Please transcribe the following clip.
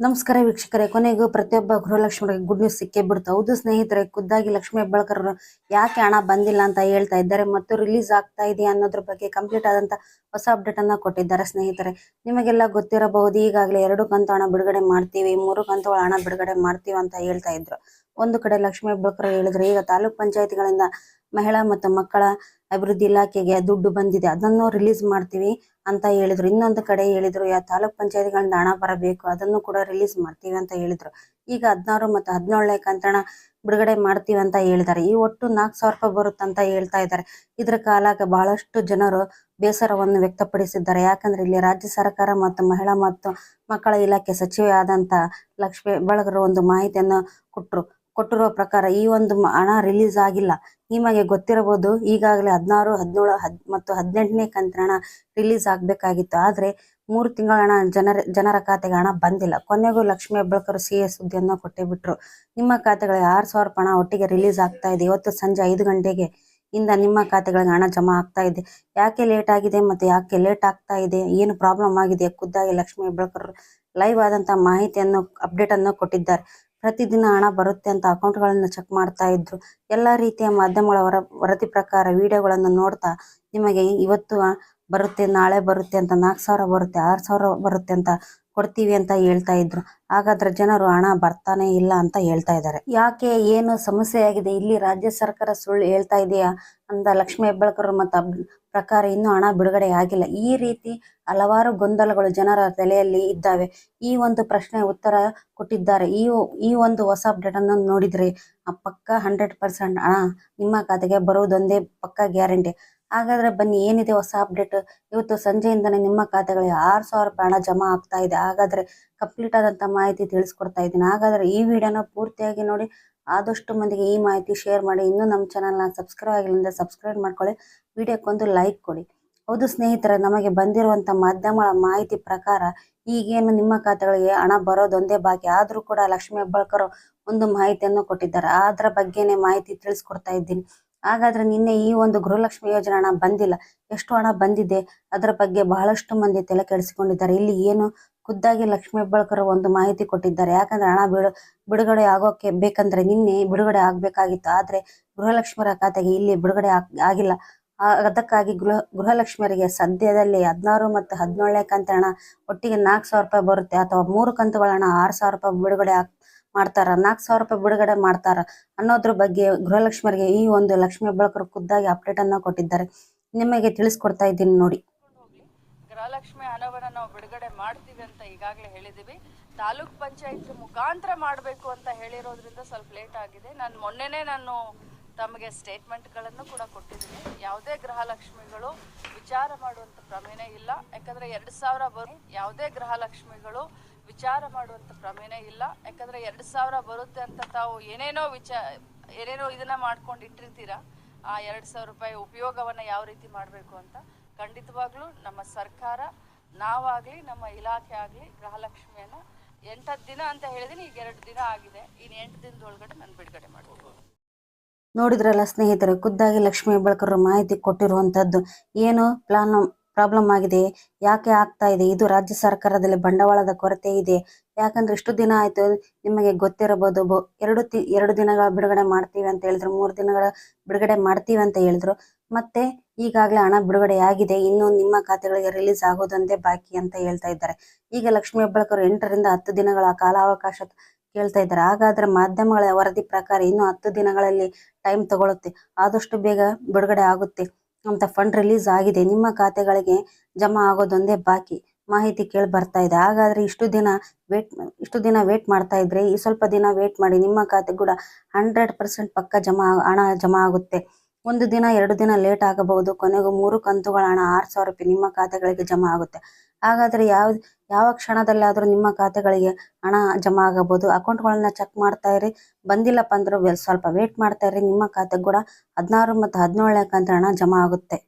ನಮಸ್ಕಾರ ವೀಕ್ಷಕರೇ. ಕೊನೆಗೂ ಪ್ರತಿಯೊಬ್ಬ ಗೃಹಲಕ್ಷ್ಮಿಗೆ ಗುಡ್ ನ್ಯೂಸ್ ಸಿಕ್ಕೇ ಬಿಡ್ತು ಹೌದು ಸ್ನೇಹಿತರೆ, ಖುದ್ದಾಗಿ ಲಕ್ಷ್ಮೀ ಹೆಬ್ಬಾಳ್ಕರ್ ಯಾಕೆ ಹಣ ಬಂದಿಲ್ಲ ಅಂತ ಹೇಳ್ತಾ ಇದ್ದಾರೆ ಮತ್ತು ರಿಲೀಸ್ ಆಗ್ತಾ ಇದೆ ಅನ್ನೋದ್ರ ಬಗ್ಗೆ ಕಂಪ್ಲೀಟ್ ಆದಂತ ಹೊಸ ಅಪ್ಡೇಟ್ ಅನ್ನ ಕೊಟ್ಟಿದ್ದಾರೆ ಸ್ನೇಹಿತರೆ. ನಿಮಗೆಲ್ಲ ಗೊತ್ತಿರಬಹುದು, ಈಗಾಗಲೇ ಎರಡು ಕಂತು ಹಣ ಬಿಡುಗಡೆ ಮಾಡ್ತೀವಿ, ಮೂರು ಕಂತು ಹಣ ಬಿಡುಗಡೆ ಮಾಡ್ತೀವಿ ಅಂತ ಹೇಳ್ತಾ ಇದ್ರು. ಒಂದು ಕಡೆ ಲಕ್ಷ್ಮೀ ಹೆಬ್ಬಾಳ್ಕರ್ ಹೇಳಿದ್ರೆ, ಈಗ ತಾಲೂಕ್ ಪಂಚಾಯತಿಗಳಿಂದ ಮಹಿಳಾ ಮತ್ತು ಮಕ್ಕಳ ಅಭಿವೃದ್ಧಿ ಇಲಾಖೆಗೆ ದುಡ್ಡು ಬಂದಿದೆ. ಅದನ್ನು ರಿಲೀಸ್ ಮಾಡ್ತೀವಿ ಅಂತ ಹೇಳಿದ್ರು. ಇನ್ನೊಂದು ಕಡೆ ಹೇಳಿದ್ರು, ಯಾ ತಾಲೂಕ್ ಪಂಚಾಯತಿಗಳಿಂದ ಹಣ ಬರಬೇಕು, ಅದನ್ನು ಕೂಡ ರಿಲೀಸ್ ಮಾಡ್ತೀವಿ ಅಂತ ಹೇಳಿದ್ರು. ಈಗ ಹದಿನಾರು ಮತ್ತು ಹದಿನೇಳನೇ ಕಂತಣ ಬಿಡುಗಡೆ ಮಾಡ್ತೀವಿ ಅಂತ ಹೇಳಿದ್ದಾರೆ. ಈ ಒಟ್ಟು ನಾಲ್ಕು ಸಾವಿರ ರೂಪಾಯಿ ಬರುತ್ತಂತ ಹೇಳ್ತಾ ಇದ್ದಾರೆ. ಇದರ ಕಾಲಕ್ಕೆ ಬಹಳಷ್ಟು ಜನರು ಬೇಸರವನ್ನು ವ್ಯಕ್ತಪಡಿಸಿದ್ದಾರೆ. ಯಾಕಂದ್ರೆ ಇಲ್ಲಿ ರಾಜ್ಯ ಸರ್ಕಾರ ಮತ್ತು ಮಹಿಳಾ ಮತ್ತು ಮಕ್ಕಳ ಇಲಾಖೆ ಸಚಿವೆ ಆದಂತ ಲಕ್ಷ್ಮಿ ಬಳಗರು ಒಂದು ಮಾಹಿತಿಯನ್ನು ಕೊಟ್ರು. ಕೊಟ್ಟಿರುವ ಪ್ರಕಾರ ಈ ಒಂದು ಹಣ ರಿಲೀಸ್ ಆಗಿಲ್ಲ. ನಿಮಗೆ ಗೊತ್ತಿರಬಹುದು, ಈಗಾಗಲೇ ಹದಿನಾರು, ಹದಿನೇಳು, ಹದ್ ಮತ್ತು ಹದಿನೆಂಟನೇ ಕಂತಿನ ಹಣ ರಿಲೀಸ್ ಆಗ್ಬೇಕಾಗಿತ್ತು. ಆದ್ರೆ ಮೂರು ತಿಂಗಳ ಹಣ ಜನರ ಜನರ ಖಾತೆಗೆ ಹಣ ಬಂದಿಲ್ಲ. ಕೊನೆಗೂ ಲಕ್ಷ್ಮೀ ಹೆಬ್ಬಳ್ಕರ್ ಸಿ ಎಸ್ ಸುದ್ದಿಯನ್ನು ಕೊಟ್ಟೇ ಬಿಟ್ರು ನಿಮ್ಮ ಖಾತೆಗಳಿಗೆ ಆರು ಸಾವಿರ ಹಣ ಒಟ್ಟಿಗೆ ರಿಲೀಸ್ ಆಗ್ತಾ ಇದೆ. ಇವತ್ತು ಸಂಜೆ ಐದು ಗಂಟೆಗೆ ಇಂದ ನಿಮ್ಮ ಖಾತೆಗಳಿಗೆ ಹಣ ಜಮಾ ಆಗ್ತಾ ಇದೆ. ಯಾಕೆ ಲೇಟ್ ಆಗಿದೆ ಮತ್ತೆ ಯಾಕೆ ಲೇಟ್ ಆಗ್ತಾ ಇದೆ? ಏನು ಪ್ರಾಬ್ಲಮ್ ಆಗಿದೆ? ಖುದ್ದಾಗಿ ಲಕ್ಷ್ಮೀ ಹೆಬ್ಬಳ್ಕರ್ ಲೈವ್ ಆದಂತ ಮಾಹಿತಿಯನ್ನು ಅಪ್ಡೇಟ್ ಅನ್ನು ಕೊಟ್ಟಿದ್ದಾರೆ. ಪ್ರತಿದಿನ ಹಣ ಬರುತ್ತೆ ಅಂತ ಅಕೌಂಟ್ಗಳನ್ನ ಚೆಕ್ ಮಾಡ್ತಾ ಇದ್ರು. ಎಲ್ಲಾ ರೀತಿಯ ಮಾಧ್ಯಮಗಳ ವರ, ವರದಿ ಪ್ರಕಾರ ವಿಡಿಯೋಗಳನ್ನು ನೋಡ್ತಾ ನಿಮಗೆ ಇವತ್ತು ಬರುತ್ತೆ, ನಾಳೆ ಬರುತ್ತೆ ಅಂತ, ನಾಲ್ಕು ಸಾವಿರ ಬರುತ್ತೆ, ಆರು ಸಾವಿರ ಬರುತ್ತೆ ಅಂತ ಕೊಡ್ತೀವಿ ಅಂತ ಹೇಳ್ತಾ ಇದ್ರು. ಹಾಗಾದ್ರೆ ಜನರು ಹಣ ಬರ್ತಾನೆ ಇಲ್ಲ ಅಂತ ಹೇಳ್ತಾ ಇದ್ದಾರೆ. ಯಾಕೆ ಏನು ಸಮಸ್ಯೆ ಆಗಿದೆ ಇಲ್ಲಿ ರಾಜ್ಯ ಸರ್ಕಾರ ಸುಳ್ಳು ಹೇಳ್ತಾ ಇದೆಯಾ? ಅಂತ ಲಕ್ಷ್ಮೀ ಹೆಬ್ಬಾಳ್ಕರ್ ಮತ್ತು ಪ್ರಕಾರ ಇನ್ನೂ ಹಣ ಬಿಡುಗಡೆ ಆಗಿಲ್ಲ. ಈ ರೀತಿ ಹಲವಾರು ಗೊಂದಲಗಳು ಜನರ ತಲೆಯಲ್ಲಿ ಇದ್ದಾವೆ. ಈ ಒಂದು ಪ್ರಶ್ನೆ ಉತ್ತರ ಕೊಟ್ಟಿದ್ದಾರೆ. ಈ ಈ ಒಂದು ಹೊಸ ಅಪ್ಡೇಟ್ ಅನ್ನು ನೋಡಿದ್ರೆ ಪಕ್ಕ ಹಂಡ್ರೆಡ್ ಪರ್ಸೆಂಟ್ ಹಣ ನಿಮ್ಮ ಖಾತೆಗೆ ಬರುವುದೊಂದೇ ಪಕ್ಕ ಗ್ಯಾರಂಟಿ. ಹಾಗಾದ್ರೆ ಬನ್ನಿ, ಏನಿದೆ ಹೊಸ ಅಪ್ಡೇಟ್ ಇವತ್ತು ಸಂಜೆಯಿಂದನೇ ನಿಮ್ಮ ಖಾತೆಗಳಿಗೆ ಆರು ಸಾವಿರ ರೂಪಾಯಿ ಹಣ ಜಮಾ ಆಗ್ತಾ ಇದೆ. ಹಾಗಾದ್ರೆ ಕಂಪ್ಲೀಟ್ ಆದಂತ ಮಾಹಿತಿ ತಿಳಿಸ್ಕೊಡ್ತಾ ಇದ್ದೀನಿ. ಹಾಗಾದ್ರೆ ಈ ವಿಡಿಯೋನ ಪೂರ್ತಿಯಾಗಿ ನೋಡಿ, ಆದಷ್ಟು ಮಂದಿಗೆ ಈ ಮಾಹಿತಿ ಶೇರ್ ಮಾಡಿ. ಇನ್ನೂ ನಮ್ಮ ಚಾನಲ್ನ ಸಬ್ಸ್ಕ್ರೈಬ್ ಆಗಿಲ್ಲ ಸಬ್ಸ್ಕ್ರೈಬ್ ಮಾಡ್ಕೊಳ್ಳಿ. ವಿಡಿಯೋಕ್ಕೊಂದು ಲೈಕ್ ಕೊಡಿ. ಹೌದು ಸ್ನೇಹಿತರೆ, ನಮಗೆ ಬಂದಿರುವಂತ ಮಾಧ್ಯಮಗಳ ಮಾಹಿತಿ ಪ್ರಕಾರ ಈಗೇನು ನಿಮ್ಮ ಖಾತೆಗಳಿಗೆ ಹಣ ಬರೋದೊಂದೇ ಬಾಕಿ ಆದ್ರೂ ಕೂಡ ಲಕ್ಷ್ಮೀ ಹೆಬ್ಬಾಳ್ಕರ್ ಒಂದು ಮಾಹಿತಿಯನ್ನು ಕೊಟ್ಟಿದ್ದಾರೆ. ಅದರ ಬಗ್ಗೆನೇ ಮಾಹಿತಿ ತಿಳಿಸ್ಕೊಡ್ತಾ ಇದ್ದೀನಿ. ಹಾಗಾದ್ರೆ ನಿನ್ನೆ ಈ ಒಂದು ಗೃಹಲಕ್ಷ್ಮಿ ಯೋಜನೆ ಹಣ ಬಂದಿಲ್ಲ. ಎಷ್ಟು ಹಣ ಬಂದಿದೆ? ಅದರ ಬಗ್ಗೆ ಬಹಳಷ್ಟು ಮಂದಿ ತಲೆ ಕೆಡಿಸಿಕೊಂಡಿದ್ದಾರೆ. ಇಲ್ಲಿ ಏನು ಖುದ್ದಾಗಿ ಲಕ್ಷ್ಮೀ ಹೆಬ್ಬಾಳ್ಕರ್ ಒಂದು ಮಾಹಿತಿ ಕೊಟ್ಟಿದ್ದಾರೆ. ಯಾಕಂದ್ರೆ ಹಣ ಬಿಡು, ಬಿಡುಗಡೆ ಆಗೋಕೆ ಬೇಕಂದ್ರೆ ನಿನ್ನೆ ಬಿಡುಗಡೆ ಆಗ್ಬೇಕಾಗಿತ್ತು. ಆದ್ರೆ ಗೃಹಲಕ್ಷ್ಮಿಯರ ಖಾತೆಗೆ ಇಲ್ಲಿ ಬಿಡುಗಡೆ ಆಗಿಲ್ಲ. ಅದಕ್ಕಾಗಿ ಗೃಹ, ಗೃಹಲಕ್ಷ್ಮಿಯರಿಗೆ ಸದ್ಯದಲ್ಲಿ ಹದಿನಾರು ಮತ್ತು ಹದಿನೇಳನೇ ಕಂತಿನ ಹಣ ಒಟ್ಟಿಗೆ ನಾಲ್ಕು ಸಾವಿರ ರೂಪಾಯಿ ಬರುತ್ತೆ. ಅಥವಾ ಮೂರು ಕಂತುಗಳ ಹಣ ಆರು ಸಾವಿರ ರೂಪಾಯಿ ಬಿಡುಗಡೆ ಆಗ್ ಮಾಡ್ತಾರ. ನಾಲ್ಕು ಸಾವಿರ ರೂಪಾಯಿ ಬಿಡುಗಡೆ ಮಾಡ್ತಾರ ಅನ್ನೋದ್ರ ಬಗ್ಗೆ ಗೃಹಲಕ್ಷ್ಮಿಯರಿಗೆ ಈ ಒಂದು ಲಕ್ಷ್ಮೀ ಬಳಕರು ಖುದ್ದಾಗಿ ಅಪ್ಡೇಟ್ ಅನ್ನ ಕೊಟ್ಟಿದ್ದಾರೆ. ನಿಮಗೆ ತಿಳಿಸ್ಕೊಡ್ತಾ ಇದ್ದೀನಿ ನೋಡಿ. ಗೃಹಲಕ್ಷ್ಮಿ ಹಣವನ್ನ ನಾವು ಬಿಡುಗಡೆ ಮಾಡ್ತೀವಿ ಅಂತ ಈಗಾಗಲೇ ಹೇಳಿದೀವಿ ತಾಲೂಕ್ ಪಂಚಾಯತ್ ಮುಖಾಂತರ ಮಾಡಬೇಕು ಅಂತ ಹೇಳಿರೋದ್ರಿಂದ ಸ್ವಲ್ಪ ಲೇಟ್ ಆಗಿದೆ. ನಾನು ಮೊನ್ನೆನೇ ನಾನು ತಮಗೆ ಸ್ಟೇಟ್ಮೆಂಟ್ಗಳನ್ನು ಕೂಡ ಕೊಟ್ಟಿದ್ದೀನಿ. ಯಾವುದೇ ಗೃಹಲಕ್ಷ್ಮಿಗಳು ವಿಚಾರ ಮಾಡುವಂತ ಪ್ರಮೇಯ ಇಲ್ಲ. ಯಾಕಂದ್ರೆ ಎರಡು ಸಾವಿರ ಬರು ಯಾವುದೇ ಗೃಹಲಕ್ಷ್ಮಿಗಳು ವಿಚಾರ ಮಾಡುವಂತ ಪ್ರಮೇಯ ಇಲ್ಲ. ಯಾಕಂದ್ರೆ ಎರಡು ಸಾವಿರ ಬರುತ್ತೆ ಅಂತ ತಾವು ಏನೇನೋ ವಿಚಾರ ಏನೇನೋ ಇದನ್ನ ಮಾಡ್ಕೊಂಡು ಇಟ್ಟಿರ್ತೀರಾ, ಆ ಎರಡು ಸಾವಿರ ರೂಪಾಯಿ ಉಪಯೋಗವನ್ನ ಯಾವ ರೀತಿ ಮಾಡಬೇಕು ಅಂತ ಖಂಡಿತವಾಗ್ಲೂ ನಮ್ಮ ಸರ್ಕಾರ, ನಾವಾಗ್ಲಿ, ನಮ್ಮ ಇಲಾಖೆ ಆಗಲಿ ಗೃಹಲಕ್ಷ್ಮಿಯನ್ನು ಎಂಟತ್ತು ದಿನ ಅಂತ ಹೇಳಿದೀನಿ, ಈಗ ಎರಡು ದಿನ ಆಗಿದೆ. ಇನ್ನು ಎಂಟು ದಿನದೊಳಗಡೆ ನಾನು ಬಿಡುಗಡೆ ಮಾಡ್ತೀನಿ. ನೋಡಿದ್ರಲ್ಲ ಸ್ನೇಹಿತರೆ, ಖುದ್ದಾಗಿ ಲಕ್ಷ್ಮಿ ಹೆಬ್ಬಾಳ್ಕರ್ ಮಾಹಿತಿ ಕೊಟ್ಟಿರುವಂತದ್ದು ಏನು ಪ್ಲಾನ್ ಪ್ರಾಬ್ಲಮ್ ಆಗಿದೆ, ಯಾಕೆ ಆಗ್ತಾ ಇದೆ? ಇದು ರಾಜ್ಯ ಸರ್ಕಾರದಲ್ಲಿ ಬಂಡವಾಳದ ಕೊರತೆ ಇದೆ. ಯಾಕಂದ್ರೆ ಇಷ್ಟು ದಿನ ಆಯ್ತು, ನಿಮಗೆ ಗೊತ್ತಿರಬಹುದು ಎರಡು ಎರಡು ದಿನಗಳ ಬಿಡುಗಡೆ ಮಾಡ್ತೀವಿ ಅಂತ ಹೇಳಿದ್ರು, ಮೂರು ದಿನಗಳ ಬಿಡುಗಡೆ ಮಾಡ್ತೀವಿ ಅಂತ ಹೇಳಿದ್ರು. ಮತ್ತೆ ಈಗಾಗಲೇ ಹಣ ಬಿಡುಗಡೆ ಆಗಿದೆ, ಇನ್ನು ನಿಮ್ಮ ಖಾತೆಗಳಿಗೆ ರಿಲೀಸ್ ಆಗೋದೊಂದೇ ಬಾಕಿ ಅಂತ ಹೇಳ್ತಾ ಇದ್ದಾರೆ. ಈಗ ಲಕ್ಷ್ಮಿ ಹೆಬ್ಬಾಳ್ಕರ್ ಎಂಟರಿಂದ ಹತ್ತು ದಿನಗಳ ಕಾಲಾವಕಾಶ ಕೇಳ್ತಾ ಇದ್ದಾರೆ. ಹಾಗಾದ್ರೆ ಮಾಧ್ಯಮಗಳ ವರದಿ ಪ್ರಕಾರ ಇನ್ನು ಹತ್ತು ದಿನಗಳಲ್ಲಿ ಟೈಮ್ ತಗೊಳುತ್ತೆ. ಆದಷ್ಟು ಬೇಗ ಬಿಡುಗಡೆ ಆಗುತ್ತೆ ಅಂತ ಫಂಡ್ ರಿಲೀಸ್ ಆಗಿದೆ. ನಿಮ್ಮ ಖಾತೆಗಳಿಗೆ ಜಮಾ ಆಗೋದೊಂದೇ ಬಾಕಿ ಮಾಹಿತಿ ಕೇಳಿ ಬರ್ತಾ ಇದೆ. ಹಾಗಾದ್ರೆ ಇಷ್ಟು ದಿನ ವೇಟ್ ಇಷ್ಟು ದಿನ ವೇಟ್ ಮಾಡ್ತಾ ಇದ್ರೆ, ಈ ಸ್ವಲ್ಪ ದಿನ ವೇಟ್ ಮಾಡಿ ನಿಮ್ಮ ಖಾತೆ ಕೂಡ ಹಂಡ್ರೆಡ್ ಪರ್ಸೆಂಟ್ ಪಕ್ಕ ಜಮಾ, ಹಣ ಜಮಾ ಆಗುತ್ತೆ. ಒಂದು ದಿನ, ಎರಡು ದಿನ ಲೇಟ್ ಆಗಬಹುದು. ಕೊನೆಗೂ ಮೂರು ಕಂತುಗಳ ಹಣ ಆರು ಸಾವಿರ ರೂಪಾಯಿ ನಿಮ್ಮ ಖಾತೆಗಳಿಗೆ ಜಮಾ ಆಗುತ್ತೆ. ಹಾಗಾದ್ರೆ ಯಾವ ಯಾವ ಕ್ಷಣದಲ್ಲಾದರೂ ನಿಮ್ಮ ಖಾತೆಗಳಿಗೆ ಹಣ ಜಮಾ ಆಗಬಹುದು. ಅಕೌಂಟ್ಗಳನ್ನ ಚೆಕ್ ಮಾಡ್ತಾ ಇರಿ. ಬಂದಿಲ್ಲಪ್ಪ ಅಂದ್ರೆ ಸ್ವಲ್ಪ ವೇಟ್ ಮಾಡ್ತಾ ಇರಿ. ನಿಮ್ಮ ಖಾತೆಗೆ ಕೂಡ ಹದಿನಾರು ಮತ್ತು ಹದಿನೇಳನೇ ಕಂತು ಹಣ ಜಮಾ ಆಗುತ್ತೆ.